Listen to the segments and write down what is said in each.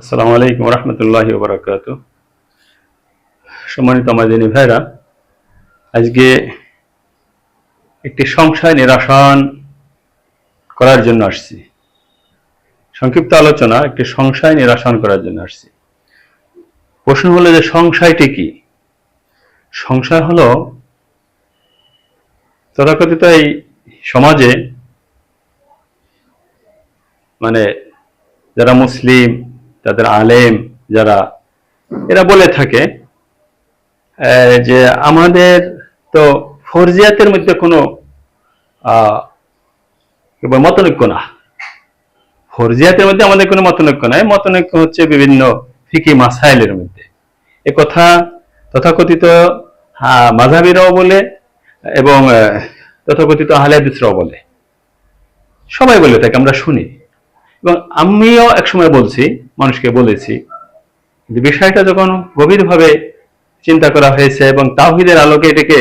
আসসালামু আলাইকুম রহমতুল্লাহ বারাকাত সম্মানিত আমাদিনী ভাইরা, আজকে একটি সংশয় নিরাসন করার জন্য আসছি। সংক্ষিপ্ত আলোচনা, একটি সংশয় নিরাসন করার জন্য আসছি। প্রশ্ন হলো যে সংশয়টি কি? সংশয় হলো, তথাকথিত এই সমাজে মানে যারা মুসলিম তাদের আলেম যারা, এরা বলে থাকে যে আমাদের তো ফরজিয়াতের মধ্যে কোনো মতনৈক্য না। ফরজিয়াতের মধ্যে আমাদের কোনো মতনৈক্য নাই। মতনৈক্য হচ্ছে বিভিন্ন ফিকি মাসাইলের মধ্যে। এ কথা তথাকথিত মাঝাবিরাও বলে এবং তথাকথিত হালিয়াদিসরাও বলে। সবাই বলে থাকে, আমরা শুনি। এবং আমিও একসময় বলছি মানুষকে বলেছি কিন্তু বিষয়টা যখন গভীরভাবে চিন্তা করা হয়েছে এবং তাওহিদের আলোকে এটাকে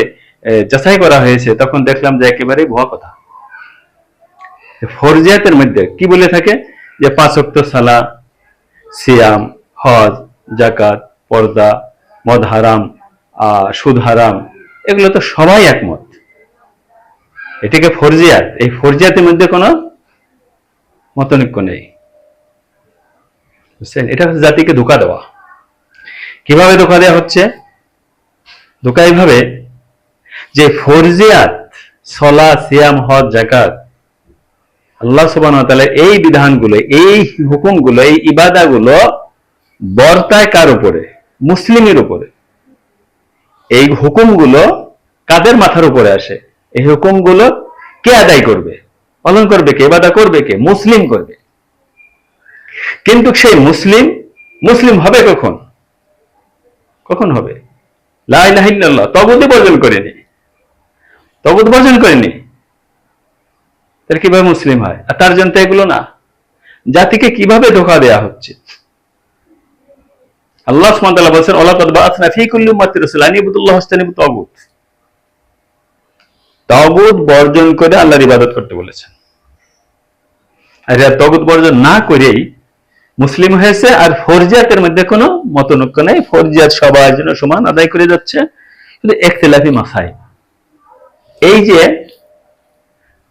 যাচাই করা হয়েছে তখন দেখলাম যে একেবারেই ভুয়া কথা। ফরজিয়াতের মধ্যে কি বলে থাকে? যে পাঁচক্ত সালা সিয়াম হজ জাকাত পর্দা মদ হারাম আহ, সুদ হারাম এগুলো তো সবাই একমত। এটাকে ফরজিয়াত এই ফরজিয়াতের মধ্যে কোনো মতনৈক্য নেই। বুঝছেন? এটা হচ্ছে জাতিকে ধোকা দেওয়া। কীভাবে ধোকা দেওয়া হচ্ছে? ধোকা এইভাবে যে ফরজিয়াত, সলা, সিয়াম, হজ জাকাত আল্লাহ সুবান এই বিধানগুলো, এই হুকুমগুলো, এই ইবাদাগুলো বর্তায় কার উপরে? মুসলিমের উপরে। এই হুকুমগুলো কাদের মাথার উপরে আসে? এই হুকুমগুলো কে আদায় করবে? পালন করবে কে? ইবাদা করবে কে? মুসলিম করবে। কিন্তু সেই মুসলিম মুসলিম হবে কখন? কখন হবে? লাইল্লাহ তবুদি বর্জন করেনি। তবুদ বর্জন করেনি। তার কীভাবে মুসলিম হয়? আর তার জন্য এগুলো না। জাতিকে কীভাবে ধোকা দেয়া হচ্ছে? আল্লাহ সুবহানাহু বলছেন কদ বাআসনা ফী কুল্লি উম্মাতির রাসূলা আন ইবুদুল্লাহ ওয়াস্তানিবু বর্জন করে আল্লাহর ইবাদত করতে বলেছেন। আর এরা তগুত বর্জন না করেই মুসলিম হয়েছে আর ফরজিয়াতের মধ্যে কোনো মতনৈক্য নেই। ফরজিয়াত সবার জন্য সমান আদায় করে যাচ্ছে। কিন্তু একতেলাফি মাসাই এই যে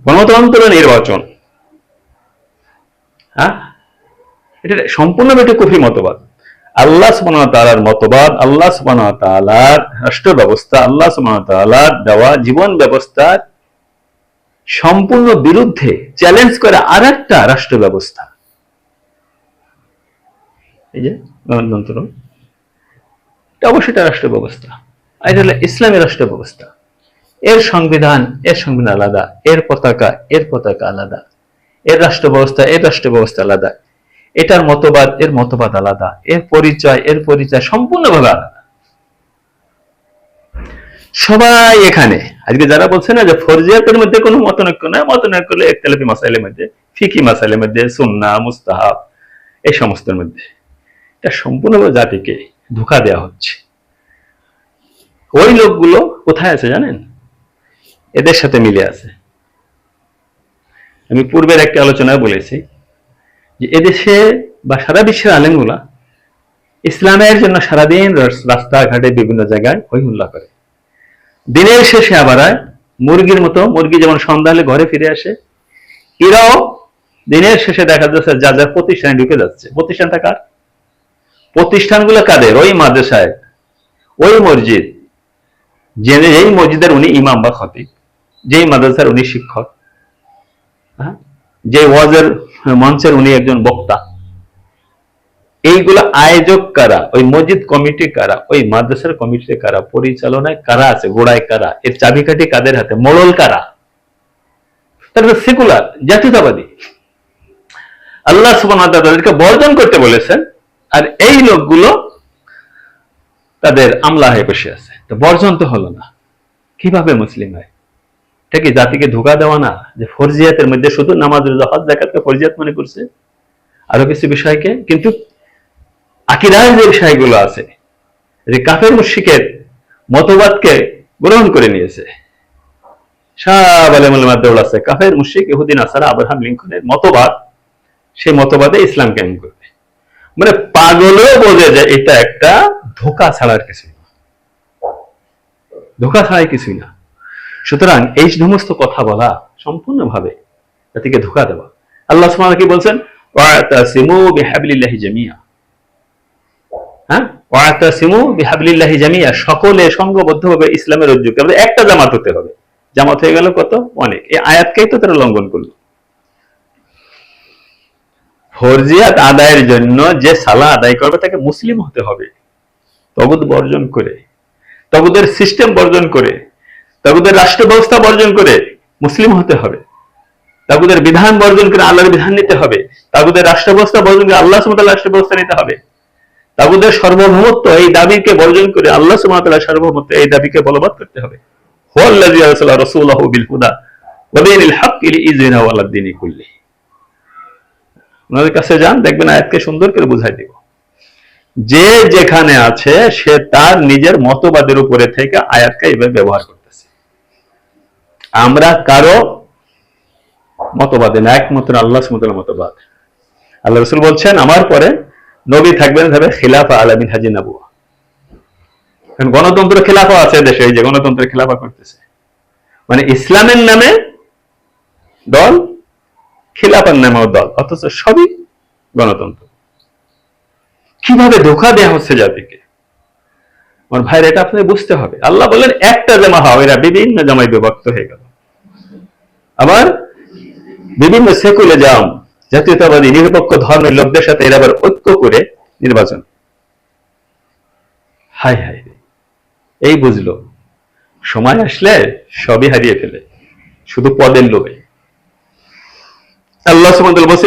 গণতন্ত্র নির্বাচন হ্যাঁ? এটা সম্পূর্ণ একটি কুফরি মতবাদ। আল্লাহ ওয়া মতবাদ, আল্লাহ ওয়া রাষ্ট্র ব্যবস্থা আল্লাহ ওয়া দেওয়া জীবন ব্যবস্থার সম্পূর্ণ বিরুদ্ধে চ্যালেঞ্জ করে আর একটা রাষ্ট্র ব্যবস্থা এই যে গণতন্ত্র এটা অবশ্যই একটা রাষ্ট্র ব্যবস্থা এটা হলো ইসলামী রাষ্ট্র ব্যবস্থা এর সংবিধান এর সংবিধান আলাদা, এর পতাকা এর পতাকা আলাদা। এর রাষ্ট্র ব্যবস্থা এর রাষ্ট্র ব্যবস্থা আলাদা। এটার মতবাদ, এর মতবাদ আলাদা। এর পরিচয় এর পরিচয় সম্পূর্ণভাবে আলাদা। সবাই এখানে। আজকে যারা বলছে না যে ফরজিয়াতের মধ্যে কোনো মতনৈক্য নয় মতনৈক্য হলো একতলাফি মাসাইলের মধ্যে, ফিকি মাসাইলের মধ্যে, সুন্না, মুস্তাহাব, এই সমস্তের মধ্যে। এটা সম্পূর্ণভাবে জাতিকে ধোকা দেওয়া হচ্ছে। ওই লোকগুলো কোথায় আছে জানেন? এদের সাথে মিলে আছে। আমি পূর্বের একটা আলোচনায় বলেছি যে এদেশে বা সারা বিশ্বের আলেমগুলা ইসলামের জন্য সারাদিন রাস্তাঘাটে বিভিন্ন জায়গায় হই হুল্লা করে। দিনের শেষে আবার আয়, মুরগির মতো মুরগি যেমন সন্ধ্যা হলে ঘরে ফিরে আসে এরাও দিনের শেষে দেখা যাচ্ছে যা যার প্রতিষ্ঠানে ঢুকে যাচ্ছে। প্রতিষ্ঠানটা কার? প্রতিষ্ঠানগুলো কাদের? ওই মাদ্রাসায় ওই মসজিদ জেনে এই মসজিদের উনি ইমাম বা খতিব যেই মাদ্রাসার উনি শিক্ষক হ্যাঁ? যে ওয়াজের মঞ্চের উনি একজন বক্তা। এইগুলো আয়োজক কারা? ওই মসজিদ কমিটি কারা? ওই মাদ্রাসার কমিটি কারা? পরিচালনায় কারা আছে? গোড়ায় কারা? এর চাবিকাঠি কাদের হাতে? মোড়ল কারা? তারা সেকুলার, জাতীয়তাবাদী। আল্লাহ তাদেরকে বর্জন করতে বলেছেন, আর এই লোকগুলো তাদের আমলা হয়ে বসে আছে। তো বর্জন তো হলো না। কীভাবে মুসলিম হয়? এটা কি জাতিকে ধোকা দেওয়া না? যে ফরজিয়াতের মধ্যে শুধু নামাজ, রোজা, হজ জাকাতকে ফরজিয়াত মনে করছে? আরও কিছু বিষয়কে? কিন্তু আকিদার যে বিষয়গুলো আছে, যে কাফের মুশিকের মতবাদকে গ্রহণ করে নিয়েছে। সব আলেমুল দৌড় আছে। কাফের মুশিক ইহুদিন আসারা আব্রাহাম লিঙ্কনের মতবাদ, সেই মতবাদে ইসলাম কায়েম করবে? মানে পাগলেও বোঝে যে এটা একটা ধোকা ছাড়ার কিছু না। ধোকা ছাড়াই কিছুই না। সুতরাং এই সমস্ত কথা বলা সম্পূর্ণভাবে জাতিকে ধোকা দেওয়া। আল্লাহ কি বলছেন? জামিয়া হ্যাঁ? ওয়াতাসিমু বিহাবলিল্লাহি সকলে সংঘবদ্ধভাবে ইসলামের উদ্যোগ একটা জামাত হতে হবে। জামাত হয়ে গেল কত? অনেক। এই আয়াতকেই তো তারা লঙ্ঘন করল। ফরজিয়াত আদায়ের জন্য যে সালা আদায় করবে, তাকে মুসলিম হতে হবে। তগুদ বর্জন করে তগুদের সিস্টেম বর্জন করে তগুদের রাষ্ট্র ব্যবস্থা বর্জন করে মুসলিম হতে হবে। তাগুদের বিধান বর্জন করে আল্লাহর বিধান নিতে হবে। তাগুদের রাষ্ট্র ব্যবস্থা বর্জন করে আল্লাহ সুমতাল রাষ্ট্র ব্যবস্থা নিতে হবে। তাগুদের সার্বভৌমত্ব, এই দাবিকে বর্জন করে আল্লাহ সুমতাল সার্বভৌমত্ব এই দাবিকে বলবৎ করতে হবে। ওনাদের কাছে যান, দেখবেন আয়াতকে সুন্দর করে বুঝাই যে যেখানে আছে, সে তার নিজের মতবাদের উপরে থেকে আয়াতকে এইভাবে ব্যবহার করতেছে। আমরা কারও মতবাদে না, একমাত্র আল্লাহ সুমতের মতবাদ। আল্লাহ রসুল বলছেন, আমার পরে নবী থাকবেন তবে খিলাফা আলামিন হাজি নাবুয়া। কারণ গণতন্ত্র খেলাফা আছে দেশে, এই যে গণতন্ত্রের খেলাফা করতেছে। মানে ইসলামের নামে দল, খিলাফার নামেও দল, অথচ সবই গণতন্ত্র। কীভাবে ধোকা দেওয়া হচ্ছে জাতিকে? আমার ভাইয়ের এটা আপনাকে বুঝতে হবে। আল্লাহ বললেন, একটা জামা হওয়া এরা বিভিন্ন জামায় বিভক্ত হয়ে গেল। আবার বিভিন্ন সেকুলারিজম জাতীয়তাবাদী নিরপেক্ষ ধর্মের লোকদের সাথে এরা আবার ঐক্য করে নির্বাচন। হাই হাই এই বুঝলো, সময় আসলে সবই হারিয়ে ফেলে, শুধু পদের লোভে। আল্লাহ বলছে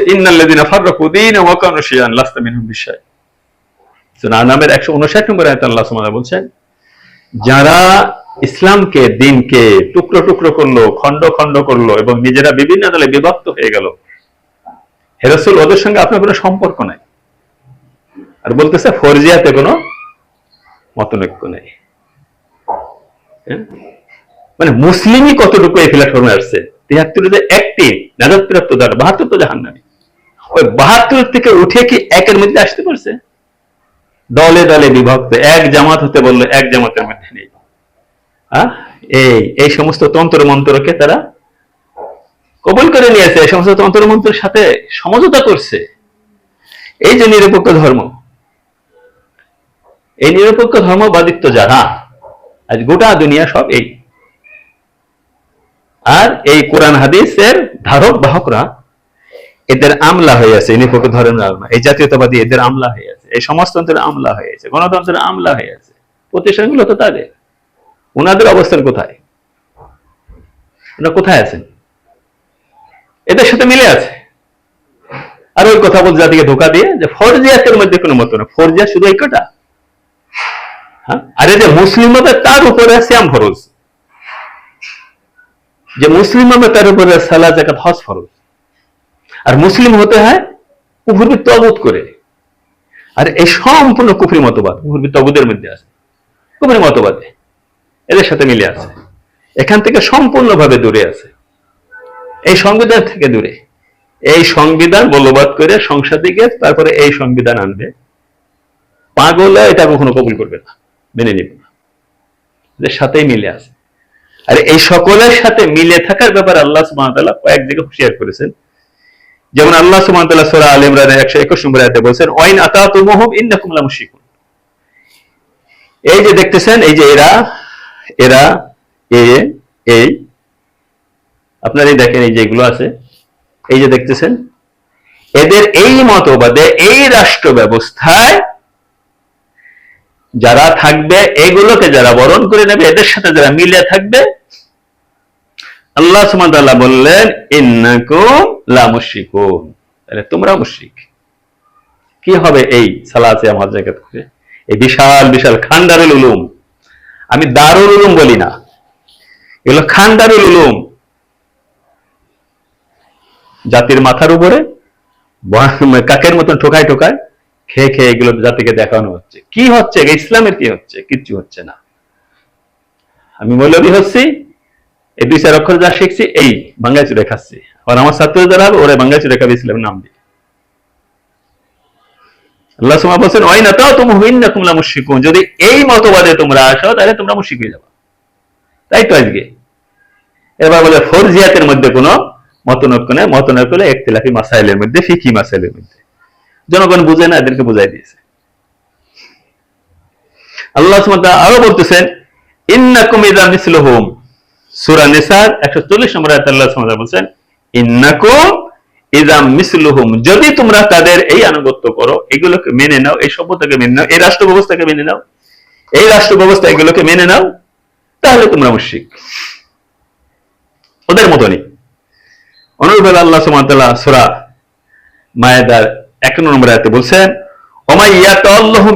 শিয়ান বিশাই। নামের 159 নম্বর আয়াতে আল্লাহ বলছেন, যারা ইসলামকে, দিনকে টুকরো টুকরো করল, খণ্ড খণ্ড করল এবং নিজেরা বিভিন্ন দলে বিভক্ত হয়ে গেল হে রাসূল, ওদের সঙ্গে আপনার কোনো সম্পর্ক নাই। আর বলতেছে, ফরজিয়াতে কোনো মতনৈক্য নেই। হ্যাঁ? মানে মুসলিমই কতটুকু এই প্ল্যাটফর্মে আসছে? তিয়াত্তরে যে একটি নাজাদ প্রাপ্ত বাহাত্তর তো জাহান নামে ওই বাহাত্তর থেকে উঠে কি একের মধ্যে আসতে পারছে? দলে দলে বিভক্ত, এক জামাত হতে বলল, এক জামাতের মধ্যে নেই? এই এই সমস্ত তন্ত্র মন্ত্রকে তারা কবল করে নিয়েছে, এই সমস্ত তন্ত্র মন্ত্রের সাথে সমঝোতা করছে। এই যে নিরপেক্ষ ধর্ম, এই নিরপেক্ষ ধর্মবাদিত্ব যারা আজ গোটা দুনিয়া সব এই। আর এই কোরআন হাদিসের ধারক, বাহকরা এদের আমলা হয়ে আছে নিরপেক্ষ ধর্মের আমলা। এই জাতীয়তাবাদী এদের আমলা হয়ে আছে, এই সমাজতন্ত্রের আমলা হয়ে আছে, গণতন্ত্রের আমলা হয়ে আছে। প্রতিষ্ঠানগুলো তো তাদের। ওনাদের অবস্থান কোথায়? ওনারা কোথায় আছেন? এদের সাথে মিলে আছে। আর ওই কথা বলতে জাতিকে ধোকা দিয়ে যে ফরজিয়াতের মধ্যে কোনো মত না। ফরজিয়া শুধু এই কটা? হ্যাঁ? আর এই যে মুসলিম হবে, তার উপরে শ্যাম ফরজ। যে মুসলিম হবে, তার উপরে সালা জাকাত হজ ফরজ। আর মুসলিম হতে হয় কুফুরি তবুত করে। আর এই সম্পূর্ণ কুফরি মতবাদ কুফরি তবুদের মধ্যে আছে। কুফরি মতবাদে এদের সাথে মিলে আছে। এখান থেকে সম্পূর্ণভাবে দূরে আছে। এই সংবিধান থেকে দূরে। এই সংবিধান বলবৎ করে সংসদে গিয়ে তারপরে এই সংবিধান আনবে। পাগলে এটা কখনো কবুল করবে না, মেনে নিবে না। এদের সাথেই মিলে আছে। আর এই সকলের সাথে মিলে থাকার ব্যাপারে আল্লাহ সুবহানাহু কয়েক জায়গায় হুঁশিয়ার করেছেন। যেমন আল্লাহ তাআলা সূরা আল ইমরানের 121 নম্বর আয়াতে বলেছেন, ওয়াইন আতাতুমুহুম ইন্নাকুম লামুশরিকুন। এই যে দেখতেছেন, এই যে এরা এরা, এ, এই আপনারা এই দেখেন এই যেগুলো আছে। এই যে দেখতেছেন, এদের এই মতবাদে, এই রাষ্ট্র ব্যবস্থায় যারা থাকবে, এগুলোকে যারা বরণ করে নেবে, এদের সাথে যারা মিলে থাকবে, আল্লাহ সুমাতাল্লাহ বললেন, ইন্নাকুম লা মুশরিকুন। তাহলে তোমরা মুশরিক। কি হবে এই সালাতে আমার জায়গা থেকে এই বিশাল বিশাল খান্ডারুল উলুম। আমি দারুল উলুম বলি না। এগুলো খান্ডারুল উলুম। জাতির মাথার উপরে কাকের মতন ঠোকায় ঠোকায় খেয়ে খেয়ে এগুলো জাতিকে দেখানো হচ্ছে। কি হচ্ছে? ইসলামের কি হচ্ছে? কিচ্ছু হচ্ছে না। আমি মৌলবী হচ্ছি, এই দুই চার অক্ষর যা শিখছি, এই বাঙ্গাই চুরে খাচ্ছি। আর আমার ছাত্র যারা হবে ওরা বাঙ্গাই চুরে খাবে নাম দিয়ে। আল্লাহ সুমা বলছেন ওই না তাও তুমি হইন না মুশিকুন যদি এই মতবাদে তোমরা আসো, তাহলে তোমরা মুশিক হয়ে যাবে। তাই তো আজকে। এবার বলে ফরজিয়াতের মধ্যে কোনো মতনৈক্য নেই মতনৈক্য হলো একতলাফি মাসাইলের মধ্যে, ফিকি মাসাইলের মধ্যে। জনগণ বুঝে না, এদেরকে বুঝাই দিয়েছে। আল্লাহ আরও বলতেছেন ইযা মিসলুহুম। সূরা নিসার 140 নম্বর আল্লাহ বলছেন যদি তোমরা তাদের এই আনুগত্য করো, এগুলোকে মেনে নাও, এই সভ্যতাকে মেনে নাও, এই রাষ্ট্র ব্যবস্থাকে মেনে নাও, এই রাষ্ট্র ব্যবস্থা এগুলোকে মেনে নাও, তাহলে তোমরা মুশরিক। ওদের মতনই। আল্লাহ সূরা মায়েদার এক নম্বর বলছেন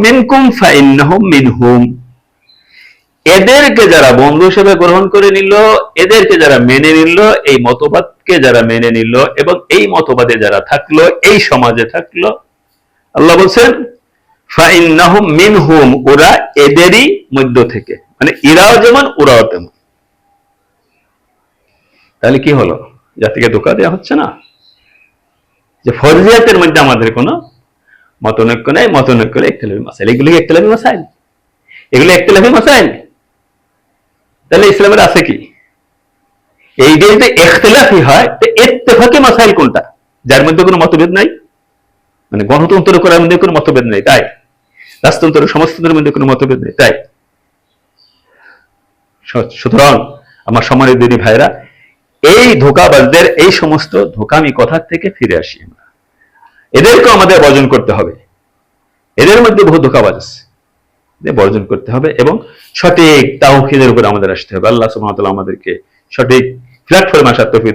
মিনকুম ফাইন্নাহুম মিনহুম। এদেরকে যারা বন্ধু হিসেবে গ্রহণ করে নিল, এদেরকে যারা মেনে নিল, এই মতবাদকে যারা মেনে নিল এবং এই মতবাদে যারা থাকল, এই সমাজে থাকল, আল্লাহ বলছেন, ফাইন্নাহুম মিনহুম, ওরা এদেরই মধ্য থেকে। মানে এরাও যেমন, ওরাও তেমন। তাহলে কি হলো? জাতিকে ধোকা দেওয়া হচ্ছে না। যে ফরজিয়াতের মধ্যে আমাদের কোনো মতনৈক্য নেই, মতনৈক্য একতলাফি মাসাইল। এগুলি একতলাফি মাসাইল? এগুলি একতলাফি মাসাইল? তাহলে ইসলামের আছে কি? এই যে যদি একতলাফি হয়, তো ইত্তেফাকি মাসাইল কোনটা? যার মধ্যে কোনো মতভেদ নাই? মানে গণতন্ত্র করার মধ্যে কোনো মতভেদ নেই, তাই? রাজতন্ত্র সমাজতন্ত্রের মধ্যে কোনো মতভেদ নেই, তাই? সুতরাং আমার সম্মানিত দিদি ভাইরা এই ধোকাবাজদের, এই সমস্ত ধোকামি কথা থেকে ফিরে আসি আমরা। এদেরকেও আমাদের বর্জন করতে হবে। এদের মধ্যে বহু ধোকাবাজ আছে। বর্জন করতে হবে এবং সঠিক তাওহিদের উপর আমাদের আসতে হবে। আল্লাহ সুবহানাহু আমাদেরকে সঠিক প্ল্যাটফর্মে আসার তৌফিক